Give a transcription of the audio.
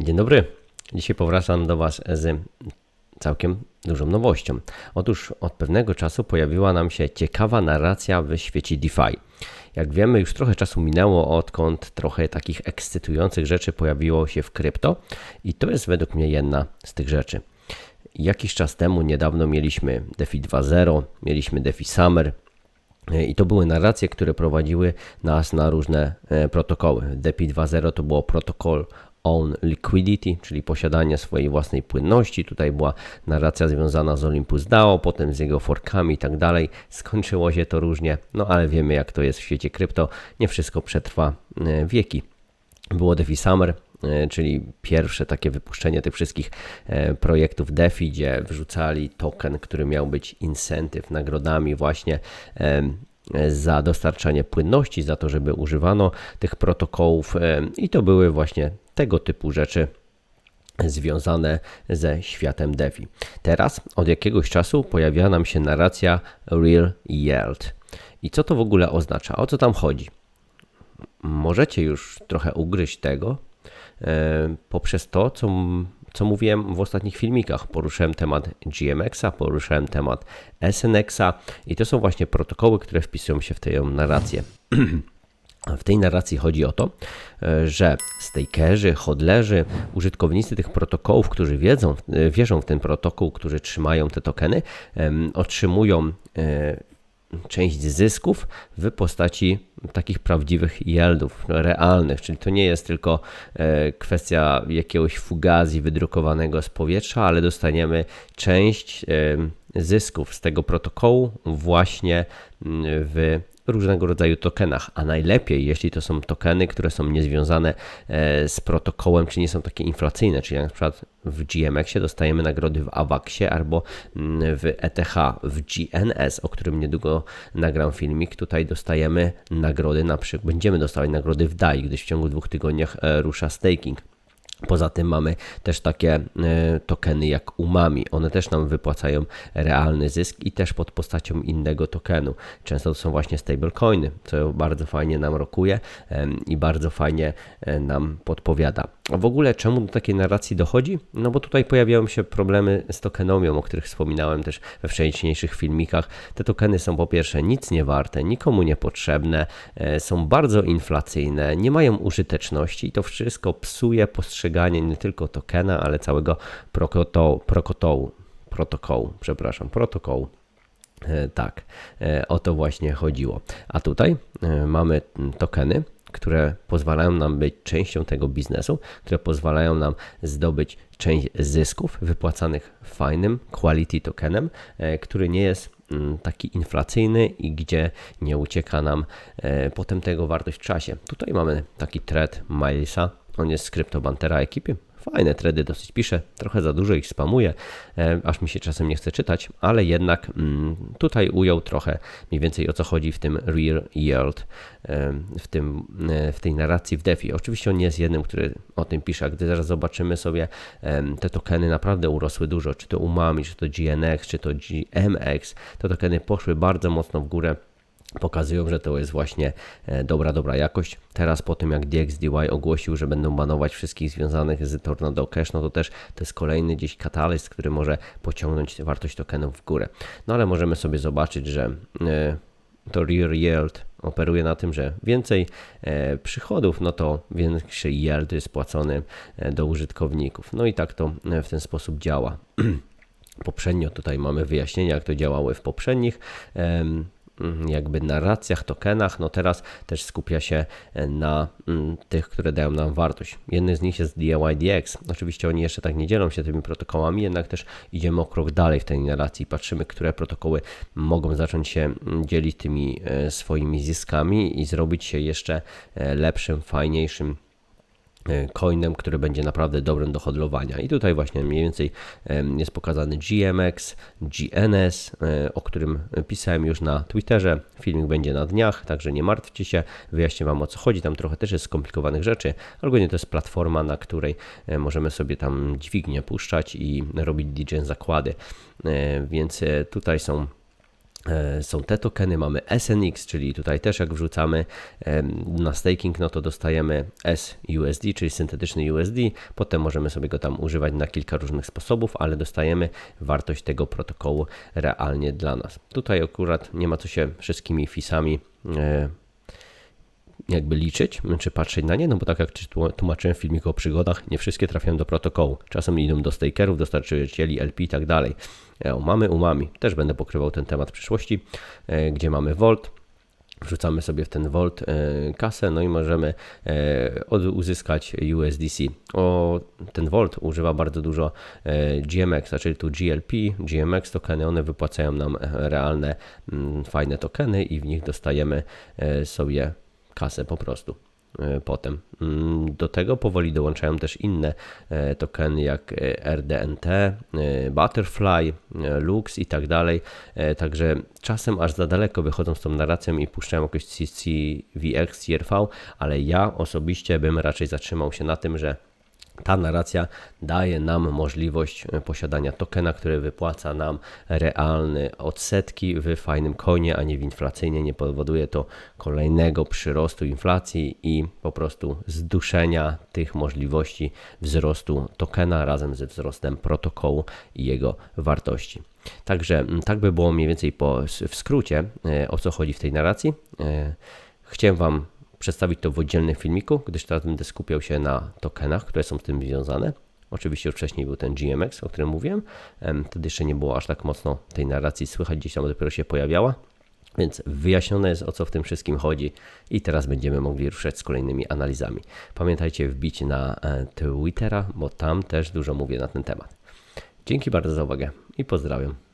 Dzień dobry. Dzisiaj powracam do Was z całkiem dużą nowością. Otóż od pewnego czasu pojawiła nam się ciekawa narracja w świecie DeFi. Jak wiemy, już trochę czasu minęło, odkąd trochę takich ekscytujących rzeczy pojawiło się w krypto, i to jest według mnie jedna z tych rzeczy. Jakiś czas temu, niedawno mieliśmy DeFi 2.0, mieliśmy DeFi Summer, i to były narracje, które prowadziły nas na różne e, protokoły. DeFi 2.0 to było protokół Own Liquidity, czyli posiadanie swojej własnej płynności. Tutaj była narracja związana z Olympus DAO, potem z jego forkami i tak dalej. Skończyło się to różnie, no ale wiemy jak to jest w świecie krypto. Nie wszystko przetrwa e, wieki. Było DeFi Summer, e, czyli pierwsze takie wypuszczenie tych wszystkich e, projektów DeFi, gdzie wrzucali token, który miał być incentyw, nagrodami właśnie za dostarczanie płynności, za to, żeby używano tych protokołów i to były właśnie tego typu rzeczy związane ze światem DeFi. Teraz od jakiegoś czasu pojawia nam się narracja Real Yield. I co to w ogóle oznacza? O co tam chodzi? Możecie już trochę ugryźć tego e, poprzez to, co, co mówiłem w ostatnich filmikach. Poruszyłem temat GMX-a, poruszyłem temat SNX-a i to są właśnie protokoły, które wpisują się w tę narrację. W tej narracji chodzi o to, e, że stakerzy, hodlerzy, użytkownicy tych protokołów, którzy wiedzą, e, wierzą w ten protokół, którzy trzymają te tokeny, otrzymują e, część zysków w postaci takich prawdziwych yieldów, realnych, czyli to nie jest tylko kwestia jakiegoś fugazji wydrukowanego z powietrza, ale dostaniemy część zysków z tego protokołu właśnie w różnego rodzaju tokenach, a najlepiej, jeśli to są tokeny, które są niezwiązane e, z protokołem, czy nie są takie inflacyjne, czyli na przykład w GMX-ie dostajemy nagrody w AVAXie albo mm, w ETH, w GNS, o którym niedługo nagram filmik. Tutaj dostajemy nagrody, na przykład będziemy dostawać nagrody w DAI, gdyż w ciągu dwóch tygodniach e, rusza staking. Poza tym mamy też takie e, tokeny jak Umami. One też nam wypłacają realny zysk i też pod postacią innego tokenu. Często to są właśnie stablecoiny, co bardzo fajnie nam rokuje i bardzo fajnie e, nam podpowiada. W ogóle czemu do takiej narracji dochodzi? No bo tutaj pojawiają się problemy z tokenomią, o których wspominałem też we wcześniejszych filmikach. Te tokeny są po pierwsze nic nie warte, nikomu niepotrzebne, e, są bardzo inflacyjne, nie mają użyteczności i to wszystko psuje postrzeganie nie tylko tokena, ale całego protokołu, protokołu, protokołu przepraszam, protokołu. E, tak, e, o to właśnie chodziło. A tutaj mamy tokeny, które pozwalają nam być częścią tego biznesu, które pozwalają nam zdobyć część zysków wypłacanych fajnym quality tokenem, e, który nie jest mm, taki inflacyjny i gdzie nie ucieka nam e, potem tego wartość w czasie. Tutaj mamy taki thread Milesa, on jest z CryptoBantera ekipy, Fajne tredy dosyć piszę, trochę za dużo ich spamuję, e, aż mi się czasem nie chce czytać, ale jednak mm, tutaj ujął trochę mniej więcej o co chodzi w tym real yield, e, w, tym, e, w tej narracji w DeFi. Oczywiście on nie jest jednym, który o tym pisze, a gdy zaraz zobaczymy sobie te tokeny naprawdę urosły dużo, czy to Umami, czy to GNX, czy to GMX, te tokeny poszły bardzo mocno w górę pokazują, że to jest właśnie e, dobra, dobra jakość. Teraz po tym jak DXDY ogłosił, że będą banować wszystkich związanych z Tornado Cash, no to też to jest kolejny gdzieś katalizt, który może pociągnąć wartość tokenów w górę. No ale możemy sobie zobaczyć, że e, to Real Yield operuje na tym, że więcej e, przychodów, no to większy yield jest płacony do użytkowników. No i tak to w ten sposób działa. Poprzednio tutaj mamy wyjaśnienia, jak to działało w poprzednich jakby narracjach, tokenach, no teraz też skupia się e, na mm, tych, które dają nam wartość. Jedny z nich jest DIYDX. Oczywiście oni jeszcze tak nie dzielą się tymi protokołami, jednak też idziemy o krok dalej w tej narracji. Patrzymy, które protokoły mogą zacząć się mm, dzielić tymi e, swoimi zyskami i zrobić się jeszcze e, lepszym, fajniejszym coinem, który będzie naprawdę dobrym do hodlowania. I tutaj właśnie mniej więcej jest pokazany GMX, GNS, e, o którym pisałem już na Twitterze. Filmik będzie na dniach, także nie martwcie się, wyjaśnię Wam o co chodzi. Tam trochę też jest skomplikowanych rzeczy, ogólnie to jest platforma, na której e, możemy sobie tam dźwignię puszczać i robić DJ zakłady. Więc tutaj są E, Są te tokeny, mamy SNX, czyli tutaj też jak wrzucamy na staking, no to dostajemy SUSD, czyli syntetyczny USD. Potem możemy sobie go tam używać na kilka różnych sposobów, ale dostajemy wartość tego protokołu realnie dla nas. Tutaj akurat nie ma co się wszystkimi fisami e, jakby liczyć, czy patrzeć na nie, no bo tak jak tłu- tłumaczyłem w filmiku o przygodach, nie wszystkie trafiają do protokołu. Czasem idą do stakerów, dostarczycieli LP i tak dalej. E, Mamy umami, też będę pokrywał ten temat w przyszłości, e, gdzie mamy Volt, wrzucamy sobie w ten Volt e, kasę, no i możemy uzyskać USDC. O, ten Volt używa bardzo dużo GMX, czyli tu GLP, GMX tokeny, one wypłacają nam realne, mm, fajne tokeny i w nich dostajemy sobie kasę po prostu e, potem. Mm, Do tego powoli dołączają też inne e, tokeny jak e, RDNT, Butterfly, Lux i tak dalej. Także czasem aż za daleko wychodzą z tą narracją i puszczają jakieś CVX, CRV, ale ja osobiście bym raczej zatrzymał się na tym, że ta narracja daje nam możliwość e, posiadania tokena, który wypłaca nam realne odsetki w fajnym coinie, a nie w inflacyjnie. Nie powoduje to kolejnego przyrostu inflacji i po prostu zduszenia tych możliwości wzrostu tokena razem ze wzrostem protokołu i jego wartości. Także tak by było mniej więcej po, w skrócie, e, o co chodzi w tej narracji. E, Chciałem Wam przedstawić to w oddzielnym filmiku, gdyż teraz będę skupiał się na tokenach, które są z tym związane. Oczywiście już wcześniej był ten GMX, o którym mówiłem. Em, Wtedy jeszcze nie było aż tak mocno tej narracji słychać, gdzieś tam dopiero się pojawiała. Więc wyjaśnione jest o co w tym wszystkim chodzi i teraz będziemy mogli ruszać z kolejnymi analizami. Pamiętajcie wbić na e, Twittera, bo tam też dużo mówię na ten temat. Dzięki bardzo za uwagę i pozdrawiam.